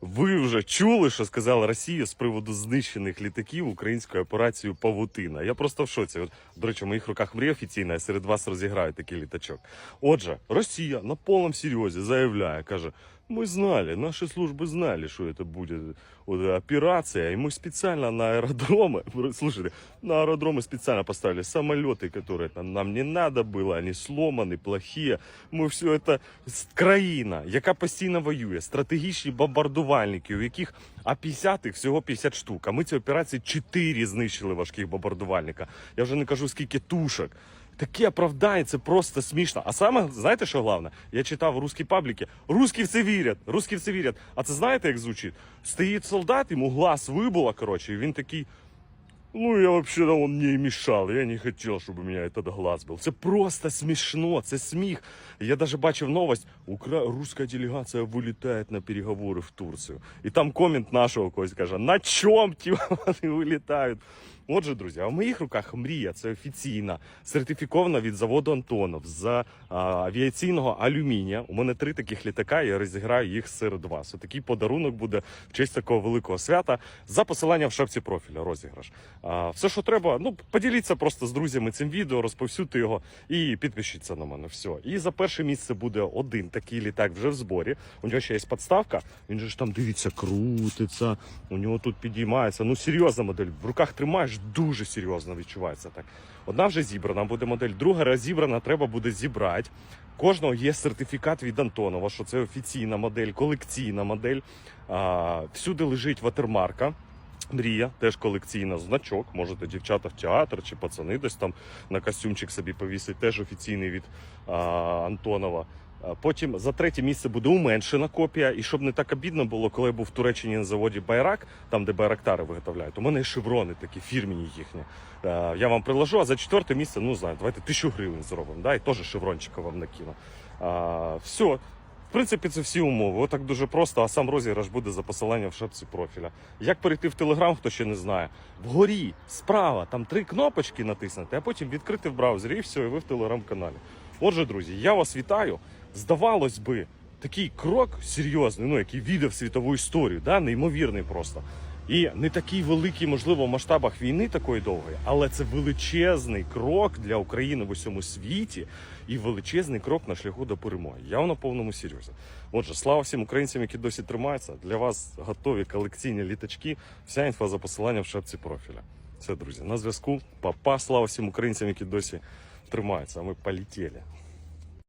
Ви вже чули, що сказала Росія з приводу знищених літаків українською операцією Павутина. Я просто в шоці. До речі, в моїх руках мрія офіційна, я серед вас розіграю такий літачок. Отже, Росія на повному серйозі заявляє, каже: ми знали, наші служби знали, що це буде от, операція, і ми спеціально на аеродроми, слушайте, на аеродромы специально поставили самолеты, которые там нам не надо было, они сломаны, плохие. Ми все это з- країна, яка постійно воює, стратегічні бомбардувальники, у яких А-50 їх всього 50 штук. А ми ці операції 4 знищили важких бомбардувальника. Я вже не кажу, скільки тушок. Такі оправдання, це просто смішно. А саме, знаєте, що головне? Я читав в русській пабліки. Русські в це вірять, русські в це вірять. А це знаєте, як звучить? Стоїть солдат, йому глаз вибуло, коротше, і він такий. Ну, я вообще да, он мне и мешал. Я не хотел, чтобы у меня этот глаз был. Це просто смішно, це сміх. Я даже бачив новость. Укра... Русская делегация вилітає на переговори в Турцію. І там комент нашого когось каже: на чом ті вони вилітають? Отже, друзі, а в моїх руках мрія це офіційна, сертифікована від заводу Антонов з а, авіаційного алюмінія. У мене три таких літака. Я розіграю їх серед вас. Отакий подарунок буде в честь такого великого свята за посиланням в шапці профіля. Розіграш. Все, що треба, ну поділіться просто з друзями цим відео, розповсюдьте його і підпишіться на мене. Все. І за перше місце буде один такий літак вже в зборі. У нього ще є подставка. Він же ж там дивіться, крутиться. У нього тут підіймається. Ну серйозна модель. В руках тримаєш, дуже серйозно відчувається так. Одна вже зібрана буде модель, друга розібрана, треба буде зібрати. Кожного є сертифікат від Антонова, що це офіційна модель, колекційна модель. Всюди лежить ватермарка. Мрія, теж колекційна значок. Можете дівчата в театр чи пацани десь там на костюмчик собі повісить, теж офіційний від а, Антонова. Потім за третє місце буде уменшена копія. І щоб не так обідно було, коли я був в Туреччині на заводі Байрак, там де байрактари виготовляють, у мене шеврони такі фірмені їхні. Я вам приложу, а за четверте місце, ну знаю, давайте тисячу гривень зробимо. Да? І теж шеврончика вам накину. А, все. В принципі, це всі умови. Отак дуже просто, а сам розіграш буде за посиланням в шапці профіля. Як перейти в Телеграм, хто ще не знає. Вгорі, справа, там три кнопочки натиснути, а потім відкрити в браузері і все, і ви в телеграм-каналі. Отже, друзі, я вас вітаю. Здавалось би, такий крок серйозний, ну який віде в світову історію, да? неймовірний просто. І не такий великий, можливо, в масштабах війни такої довгої, але це величезний крок для України в усьому світі і величезний крок на шляху до перемоги. Я на повному серйозі. Отже, слава всім українцям, які досі тримаються. Для вас готові колекційні літачки. Вся інфа за посиланням в шапці профіля. Все, друзі, на зв'язку. Папа, слава всім українцям, які досі тримаються. А ми полетіли.